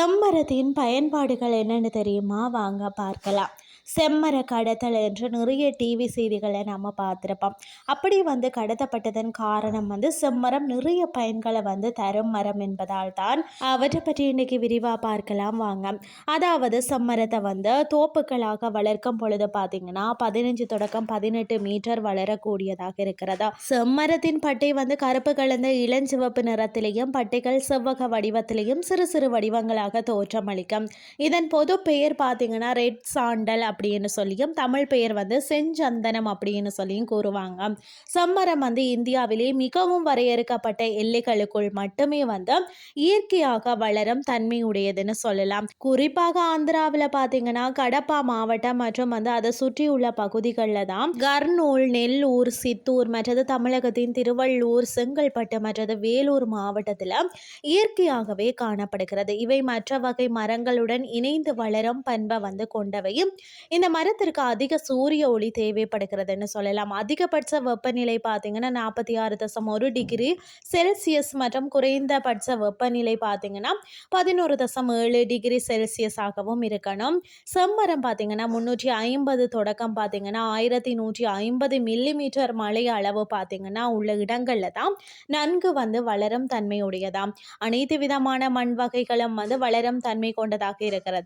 செம்மரத்தின் பயன்பாடுகள் என்னென்னு தெரியுமா? வாங்க பார்க்கலாம். செம்மர கடத்தல் என்று நிறைய டிவி செய்திகளை நம்ம பார்த்துருப்போம். அப்படி வந்து கடத்தப்பட்டதன் காரணம் வந்து செம்மரம் நிறைய பயன்களை வந்து தரும் மரம் என்பதால் தான் அவற்றை பற்றி இன்னைக்கு விரிவாக பார்க்கலாம் வாங்க. அதாவது செம்மரத்தை வந்து தோப்புகளாக வளர்க்கும் பொழுது பார்த்தீங்கன்னா பதினஞ்சு தொடக்கம் பதினெட்டு மீட்டர் வளரக்கூடியதாக இருக்கிறதா. செம்மரத்தின் பட்டை வந்து கருப்பு கலந்த இளஞ்சிவப்பு நிறத்திலையும் பட்டைகள் செவ்வக வடிவத்திலையும் சிறு சிறு வடிவங்களாக தோற்றமளிக்கும். இதன் பொது பெயர் பார்த்தீங்கன்னா ரெட் சாண்டல் அப்படின்னு சொல்லியும் தமிழ் பெயர் வந்து செஞ்சந்தனம் அப்படின்னு சொல்லியும் கூறுவாங்க. செம்மரம் வந்து இந்தியாவிலே மிகவும் வரையறுக்கப்பட்ட எல்லைகளுக்குள் மட்டுமே வந்து இயற்கையாக வளரும் தன்மை உடையதுன்னு சொல்லலாம். குறிப்பாக ஆந்திராவில் பார்த்தீங்கன்னா கடப்பா மாவட்டம் மற்றும் வந்து அதை சுற்றியுள்ள பகுதிகளில் தான் கர்னூல் நெல்லூர் சித்தூர் மற்றது தமிழகத்தின் திருவள்ளூர் செங்கல்பட்டு மற்றது வேலூர் மாவட்டத்தில் இயற்கையாகவே காணப்படுகிறது. இவை மற்ற வகை மரங்களுடன் இணைந்து வளரும் பண்பை வந்து கொண்டவையும் இந்த மரத்திற்கு அதிக சூரிய ஒளி தேவைப்படுகிறதுன்னு சொல்லலாம். அதிகபட்ச வெப்பநிலை பார்த்தீங்கன்னா நாற்பத்தி ஆறு தசம் ஒரு டிகிரி செல்சியஸ் மற்றும் குறைந்தபட்ச வெப்பநிலை பார்த்தீங்கன்னா பதினோரு தசம் ஏழு டிகிரி செல்சியஸ் ஆகவும் இருக்கணும். செம்மரம் பார்த்தீங்கன்னா முன்னூற்றி ஐம்பது தொடக்கம் பார்த்தீங்கன்னா ஆயிரத்தி நூற்றி ஐம்பது மில்லிமீட்டர் மழை அளவு பார்த்தீங்கன்னா உள்ள இடங்களில் தான் நன்கு வந்து வளரும் தன்மையுடையதாம். அனைத்து விதமான மண் வகைகளும் வந்து வளரும் தன்மை கொண்டதாக இருக்கிறது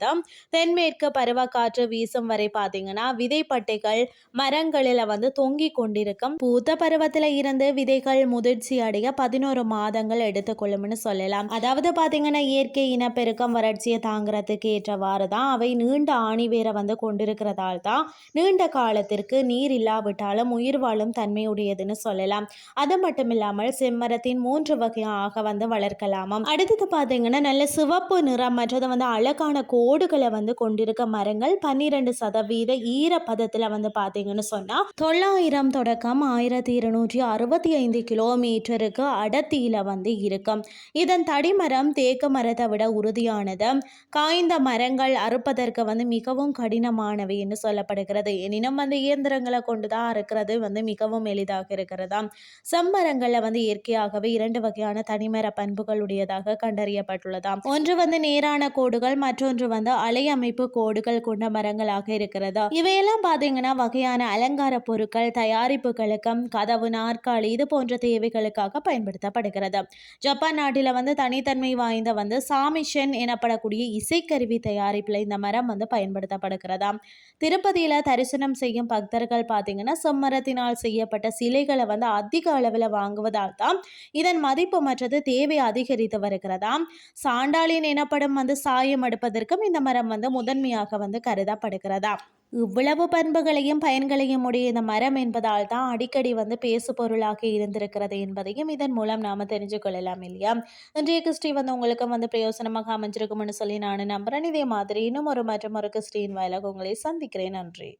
தென்மேற்கு பருவக்காற்று வீசும் வரை பார்த்தீங்கன்னா விதைப்பட்டைகள் மரங்களில் வந்து தொங்கி கொண்டிருக்கும். பூத்த பருவத்தில் இருந்து விதைகள் முதிர்ச்சி அடைய பதினோரு மாதங்கள் எடுத்துக்கொள்ளும்னு சொல்லலாம். அதாவது பார்த்தீங்கன்னா இயற்கை இனப்பெருக்கம் வறட்சியை தாங்கிறதுக்கு ஏற்றவாறு தான் அவை நீண்ட ஆணி வேரை வந்து கொண்டிருக்கிறதால் தான் நீண்ட காலத்திற்கு நீர் இல்லாவிட்டாலும் உயிர் வாழும் தன்மையுடையதுன்னு சொல்லலாம். அது மட்டும் இல்லாமல் செம்மரத்தின் மூன்று வகையாக வந்து வளர்க்கலாமாம். அடுத்தது பார்த்தீங்கன்னா நல்ல சிவப்பு நிறம் மற்றது வந்து அழகான கோடுகளை வந்து கொண்டிருக்க மரங்கள் பன்னிரெண்டு சதவீத ஈரப்பதத்தில் வந்து பார்த்தீங்கன்னு சொன்னால் தொள்ளாயிரம் தொடக்கம் ஆயிரத்தி இருநூற்றி அறுபத்தி ஐந்து கிலோமீட்டருக்கு அடர்த்தியில் வந்து இருக்கும். இதன் தடிமரம் தேக்கு மரத்தை விட உறுதியானது. காய்ந்த மரங்கள் அறுப்பதற்கு வந்து மிகவும் கடினமானவை என்று சொல்லப்படுகிறது. எனினும் வந்து இயந்திரங்களை கொண்டு தான் அறுக்கிறது வந்து மிகவும் எளிதாக இருக்கிறதா? செம்மரங்களில் வந்து இயற்கையாகவே இரண்டு வகையான தனிமர பண்புகளுடையதாக கண்டறியப்பட்டுள்ளதாம். ஒன்று வந்து நேரான கோடுகள் மற்றொன்று வந்து அலை அமைப்பு கோடுகள் கொண்ட மரங்களாக இருக்கிறது? இவையெல்லாம் பார்த்தீங்கன்னா வகையான அலங்கார பொருட்கள் தயாரிப்புகளுக்கும் கதவு நாற்காலி இது போன்ற தேவைகளுக்காக பயன்படுத்தப்படுகிறது. ஜப்பான் நாட்டில் வந்து தனித்தன்மை வாய்ந்த வந்து சாமிஷன் எனப்படக்கூடிய இசைக்கருவி தயாரிப்பில் இந்த மரம் வந்து பயன்படுத்தப்படுகிறதா? திருப்பதியில் தரிசனம் செய்யும் பக்தர்கள் பார்த்தீங்கன்னா செம்மரத்தினால் செய்யப்பட்ட சிலைகளை வந்து அதிக அளவில் வாங்குவதால் தான் இதன் மதிப்பு மற்றது தேவை அதிகரித்து வருகிறதா? சாண்டாளின் எனப்படும் வந்து சாயம் எடுப்பதற்கும் இந்த மரம் வந்து முதன்மையாக வந்து கருதப்படுகிறது. இவ்வளவு பண்புகளையும் பயன்களையும் உடைய இந்த மரம் என்பதால் தான் அடிக்கடி வந்து பேசு பொருளாக இருந்திருக்கிறது என்பதையும் இதன் மூலம் நாம் தெரிஞ்சு கொள்ளலாம் இல்லையா? இன்றைய கிறிஸ்டி வந்து உங்களுக்கும் வந்து பிரயோசனமாக அமைஞ்சிருக்கும்னு சொல்லி நான் நம்புறேன். இதே மாதிரி இன்னும் ஒரு மற்றும் ஒரு கிறிஸ்டின் வாயிலாக உங்களை சந்திக்கிறேன். நன்றி.